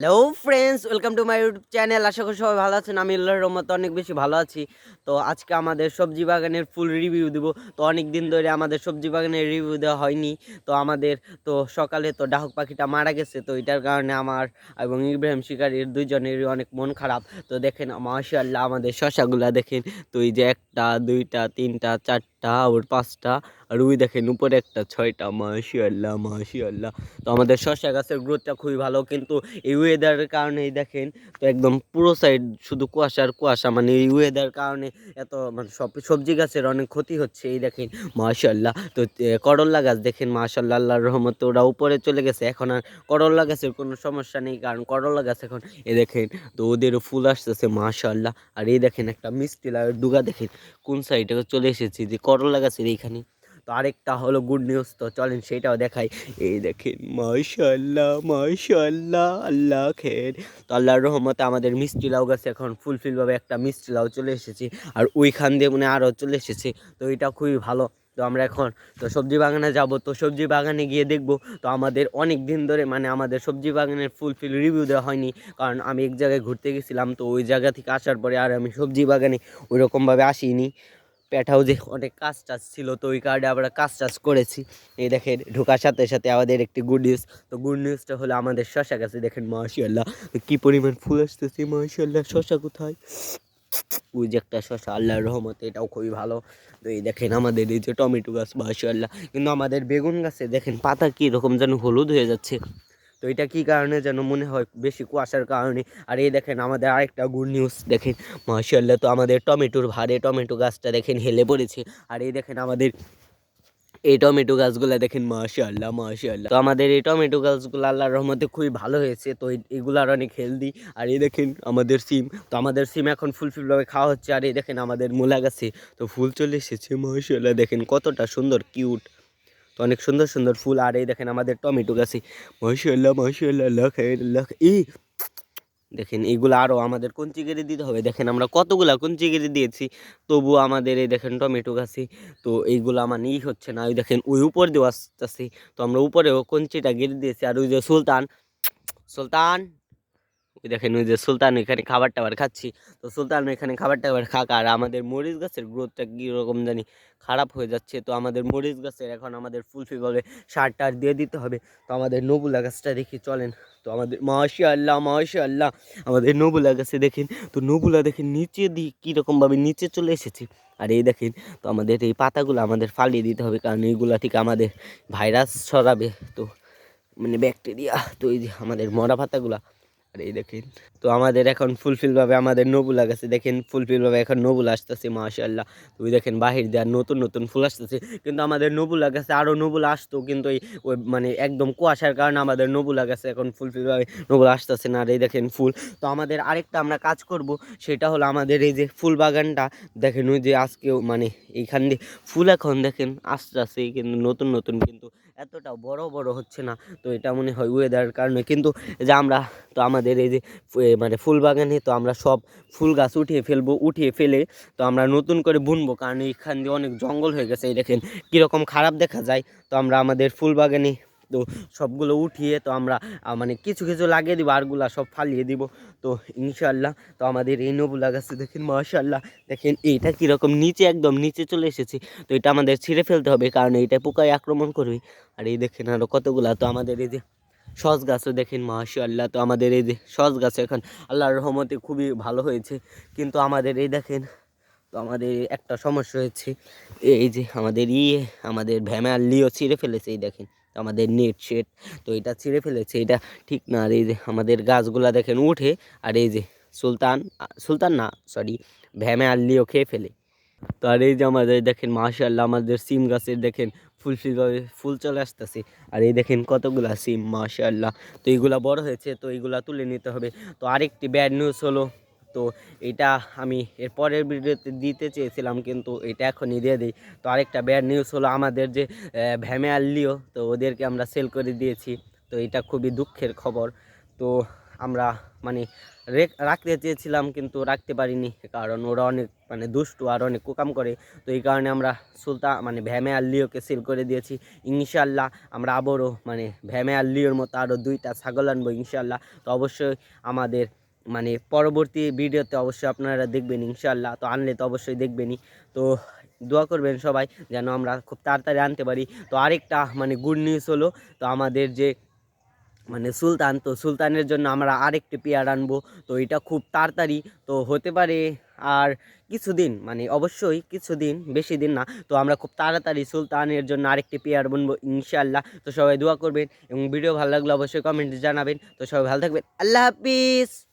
Hello friends welcome to my YouTube channel আশা করি সবাই ভালো আছেন। আমি আল্লাহর রহমতে অনেক বেশি ভালো আছি। তো আজকে আমাদের সবজি বাগানের ফুল রিভিউ দিব। তো অনেক দিন ধরে আমাদের সবজি বাগানের রিভিউ দেওয়া হয়নি। তো আমাদের, তো সকালে তো ডাহক পাখিটা মারা গেছে। তো এটার কারণে আমার এবং ইব্রাহিম শিকারির দুইজনেরই অনেক মন খারাপ। তো দেখেন, মাশাআল্লাহ, আমাদের শশাগুলা দেখেন। তো এই যে একটা, দুইটা, তিনটা, চারটা ওর পাঁচটা, আর ওই দেখেন উপরে একটা ছয়টা, মাশাআল্লাহ মাশাআল্লাহ। তো আমাদের শশা গাছের গ্রোথটা খুবই ভালো, কিন্তু এই ওয়েদারের কারণেই দেখেন, তো একদম পুরো সাইড শুধু কুয়াশার কুয়াশা মানে এই ওয়েদার কারণে এত মানে সব সবজি গাছের অনেক ক্ষতি হচ্ছে, এই দেখেন মাশাল্লাহ তো করল্লা গাছ দেখেন মাশাল্লাহ আল্লাহর রহমতে ওরা উপরে চলে গেছে, এখন আর করল্লা গাছের কোনো সমস্যা নেই, কারণ করল্লা গাছ এখন, এ দেখেন, তো ওদেরও ফুল আসতেছে মাশাল্লাহ আর এই দেখেন একটা মিষ্টি লাগার ডুগা, দেখেন, কোন সাইডে চলে এসেছি, যে করল্লা গাছের এইখানে। তো আরেকটা হলো গুড নিউজ তো চলেন সেইটাও দেখাই। এই দেখেন মাশাল্লাহ মাশাল্লাহ আল্লাহ খের। তো আল্লাহর রহমতে আমাদের মিষ্টি লাউ গাছে এখন ফুলফিলভাবে একটা মিষ্টি লাউ চলে এসেছে, আর ওইখান দিয়ে মানে আরও চলে এসেছে। তো এটা খুবই ভালো। তো আমরা এখন, তো সবজি বাগানে যাব। তো সবজি বাগানে গিয়ে দেখব, তো আমাদের অনেক দিন ধরে মানে আমাদের সবজি বাগানের ফুলফিল রিভিউ দেওয়া হয়নি। কারণ আমি এক জায়গায় ঘুরতে গেছিলাম, তো ওই জায়গা থেকে আসার পরে আর আমি সবজি বাগানে ওই রকমভাবে আসিনি। পেট হাউসে অনেক কাজ টাজ ছিল, তো ওই কার্ডে আমরা কাজ টাজ করেছি। এই দেখেন, ঢোকার সাথে সাথে আমাদের একটি গুড নিউজ তো গুড নিউজটা হলো আমাদের শশা গাছে, দেখেন মাশাল্লাহ কি পরিমাণ ফুল আসতেছে মাশাল্লাহ শশা কোথায়? ওই যে একটা শশা, আল্লাহর রহমতে, এটাও খুবই ভালো। তো এই দেখেন আমাদের এই যে টমেটো গাছ মাশাল্লাহ কিন্তু আমাদের বেগুন গাছে, দেখেন পাতা কি রকম যেন হলুদ হয়ে যাচ্ছে। তো এটা কি কারণে যেন মনে হয় বেশি কুয়াশার কারণে? আর এই দেখেন আমাদের আরেকটা গুড নিউজ, দেখেন। মাশাল্লাহ তো আমাদের টমেটোর ভারে টমেটো গাছটা দেখেন হেলে পড়েছে। আর এই দেখেন আমাদের এই টমেটো গাছগুলো দেখেন মাশাল্লাহ মাশাল্লাহ তো আমাদের এই টমেটো গাছগুলো আল্লাহর রহমতে খুবই ভালো হয়েছে, তো এগুলার অনেক হেলদি আর এই দেখেন আমাদের সিম, তো আমাদের সিম এখন ফুলফিলভাবে খাওয়া হচ্ছে। আর এই দেখেন আমাদের মূলা গাছে, তো ফুল চলে এসেছে মাশাল্লাহ দেখেন কতটা সুন্দর কিউট তো অনেক সুন্দর সুন্দর ফুল। আর এই দেখেন আমাদের টমেটো গাছে মাশাল্লাহ মাশাল্লাহ লাখ লাখ, ই। দেখেন এইগুলো আরও আমাদের কঞ্চি কেটে দিতে হবে। দেখেন আমরা কতগুলা কঞ্চি কেটে দিয়েছি তবু আমাদের এই দেখেন টমেটো গাছে তো এইগুলো আমার ই হচ্ছে না। ওই দেখেন ওই উপর দিয়ে আসতেছি। তো আমরা উপরেও কঞ্চিটা গেড়ে দিয়েছি। আর ওই যে সুলতান সুলতান দেখেন ওই যে সুলতান এখানে খাবার টাবার খাচ্ছি। তো সুলতান এখানে খাবার টাবার খাক আর আমাদের মরিচ গাছের গ্রোথটা কীরকম জানি খারাপ হয়ে যাচ্ছে। তো আমাদের মরিচ গাছের এখন আমাদের ফুলফিলভাবে সার টার দিয়ে দিতে হবে। তো আমাদের নবুলা গাছটা দেখি, চলেন। তো আমাদের মাসি আল্লাহ মাসি আল্লাহ আমাদের নবুলা গাছে দেখেন, তো নবুলা দেখেন নিচে দিয়ে কীরকমভাবে নিচে চলে এসেছে। আর এই দেখেন, তো আমাদের এই পাতাগুলো আমাদের ফালিয়ে দিতে হবে কারণ এইগুলা থেকে আমাদের ভাইরাস ছড়াবে। তো মানে ব্যাকটেরিয়া, তো এই যে আমাদের মরা পাতাগুলা আর এই দেখেন। তো আমাদের এখন ফুলফিলভাবে আমাদের নবুলা গাছে। দেখেন ফুলফিলভাবে এখন নবুলা আসতেছে মাশাল্লাহ তো ওই দেখেন বাহির দেওয়ার নতুন নতুন ফুল আসতেছে। কিন্তু আমাদের নবুলা গাছে আরও নবুলা আসতো, কিন্তু এই ওই মানে একদম কুয়াশার কারণে আমাদের নবুলা গাছে এখন ফুলফিলভাবে নবুলা আসতেছে না। আর এই দেখেন ফুল। তো আমাদের আরেকটা আমরা কাজ করব, সেটা হলো আমাদের এই যে ফুল বাগানটা। দেখেন ওই যে আজকেও মানে এইখান দিয়ে ফুল এখন দেখেন আস্তে আস্তে কিন্তু নতুন নতুন কিন্তু এতটা বড় বড় হচ্ছে না। তো এটা মনে হয় ওয়েদারের কারণে। কিন্তু যে আমরা তো আমাদের এই যে মানে ফুল বাগানে তো আমরা সব ফুল গাছ উঠিয়ে ফেলব, উঠিয়ে ফেলে তো আমরা নতুন করে বুনবো। কারণ এইখান দিয়ে অনেক জঙ্গল হয়ে গেছে। এই দেখেন কীরকম খারাপ দেখা যায়। তো আমরা আমাদের ফুল বাগানে তো সবগুলো উঠিয়ে তো আমরা মানে কিছু কিছু লাগিয়ে দিব, আরগুলা সব ফালিয়ে দিব। তো ইনশাল্লাহ তো আমাদের এই নবুলা গাছে দেখেন মাশাল্লাহ দেখেন এইটা কীরকম নিচে একদম নিচে চলে এসেছে। তো এটা আমাদের ছিঁড়ে ফেলতে হবে, কারণ এইটা পোকায় আক্রমণ করবে। আর এই দেখেন আরও কতগুলা, তো আমাদের এই যে সস গাছও দেখেন মাশাল্লাহ তো আমাদের এই যে সস গাছ এখন আল্লাহর রহমতে খুবই ভালো হয়েছে। কিন্তু আমাদের এই দেখেন তো আমাদের একটা সমস্যা হয়েছে। এই যে আমাদের ইয়ে আমাদের ভ্যামার লিও ছিঁড়ে ফেলেছে, এই দেখেন। আমাদের নেট শেট তো এটা ছিঁড়ে ফেলেছে, এটা ঠিক না। আর এই যে আমাদের গাছগুলা দেখেন উঠে, আর এই যে সুলতান সুলতান না সরি ভ্যামে আর লিও খেয়ে ফেলে। তো আর এই যে আমাদের দেখেন মাশাল্লাহ আমাদের সিম গাছের দেখেন ফুল ফিলভাবে ফুল চলে আসতেছে। আর এই দেখেন কতগুলা সিম মাশাল্লাহ তো এইগুলা বড় হয়েছে, তো এইগুলা তুলে নিতে হবে। তো আরেকটি ব্যাড নিউজ হলো তো এটা আমি এর পরের ভিডিওতে দিতে চেয়েছিলাম, কিন্তু এটা এখনই দিয়ে দিই। তো আরেকটা ব্যাড নিউজ হলো আমাদের যে ভ্যামে আর লিও, তো ওদেরকে আমরা সেল করে দিয়েছি। তো এটা খুবই দুঃখের খবর। তো আমরা মানে রেখ রাখতে চেয়েছিলাম, কিন্তু রাখতে পারিনি, কারণ ওরা অনেক মানে দুষ্টু আর অনেক কুকাম করে। তো এই কারণে আমরা সুলতান মানে ভ্যামে আর লিওকে সেল করে দিয়েছি। ইনশাল্লাহ আমরা আবারও মানে ভ্যামে আর লিওর মতো আরও দুইটা ছাগল আনব ইনশাল্লাহ তো অবশ্যই আমাদের মানে পরবর্তী ভিডিওতে অবশ্যই আপনারা দেখবেন ইনশাল্লাহ তো আনলে তো অবশ্যই দেখবেনই। তো দোয়া করবেন সবাই যেন আমরা খুব তাড়াতাড়ি আনতে পারি। তো আরেকটা মানে গুড নিউজ হলো, তো আমাদের যে মানে সুলতান, তো সুলতানের জন্য আমরা আরেকটি পেয়ার আনব। তো এটা খুব তাড়াতাড়ি তো হতে পারে আর কিছুদিন মানে অবশ্যই কিছুদিন, বেশি দিন না। তো আমরা খুব তাড়াতাড়ি সুলতানের জন্য আরেকটি পেয়ার বনবো ইনশাল্লাহ তো সবাই দোয়া করবেন এবং ভিডিও ভালো লাগলে অবশ্যই কমেন্টে জানাবেন। তো সবাই ভালো থাকবেন। আল্লাহ হাফিজ!